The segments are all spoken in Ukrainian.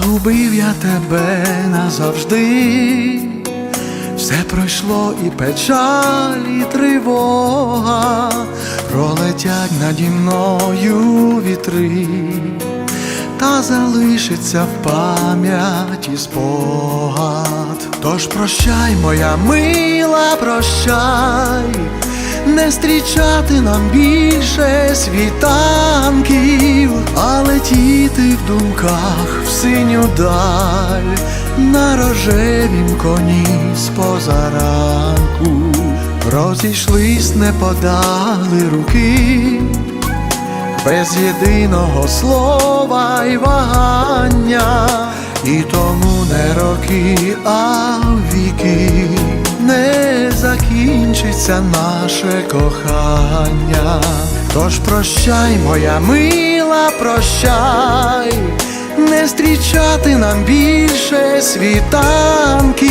Загубив я тебе назавжди, все пройшло і печаль, і тривога, пролетять наді мною вітри, та залишиться в пам'яті спогад. Тож прощай, моя мила, прощай, не зустрічати нам більше світанків, а летіти в думках в синю даль на рожевім коні з позаранку. Розійшлись, не подали руки, без єдиного слова й вагання, і тому не роки, а віки закінчиться наше кохання. Тож прощай, моя мила, прощай, не зустрічати нам більше світанків,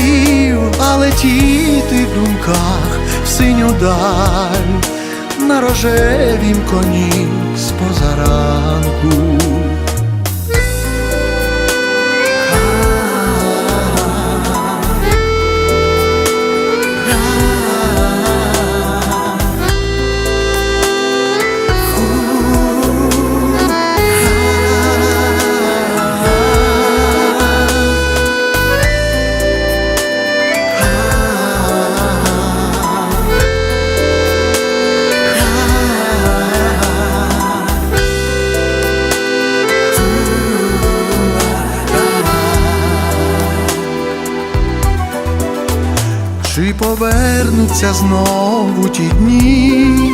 а летіти в думках в синю даль на рожевім коні з позаранку. Чи повернуться знову ті дні,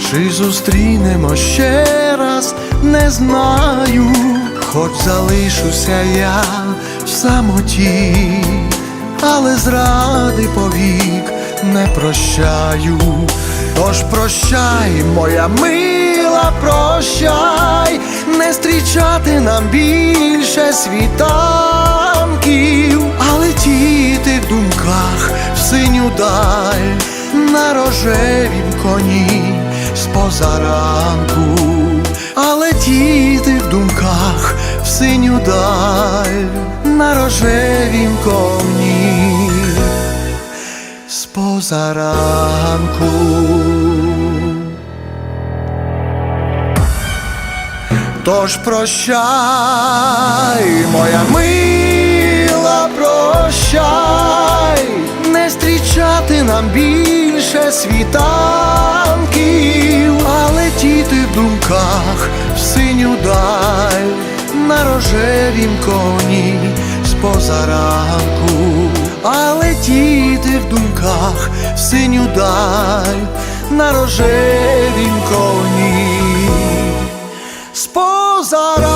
чи зустрінемо ще раз, не знаю, хоч залишуся я в самоті, але зради повік не прощаю. Тож прощай, моя мила, прощай, не зустрічати нам більше світанків, а летіти в думках синю даль на рожевім коні з позаранку, а летіти в думках в синю даль на рожевім коні з позаранку. Тож прощай, моя мила, прощай, світанків, а летіти в думках в синю даль на рожевім коні з позаранку, а летіти в думках в синю даль на рожевім коні. З позаранку.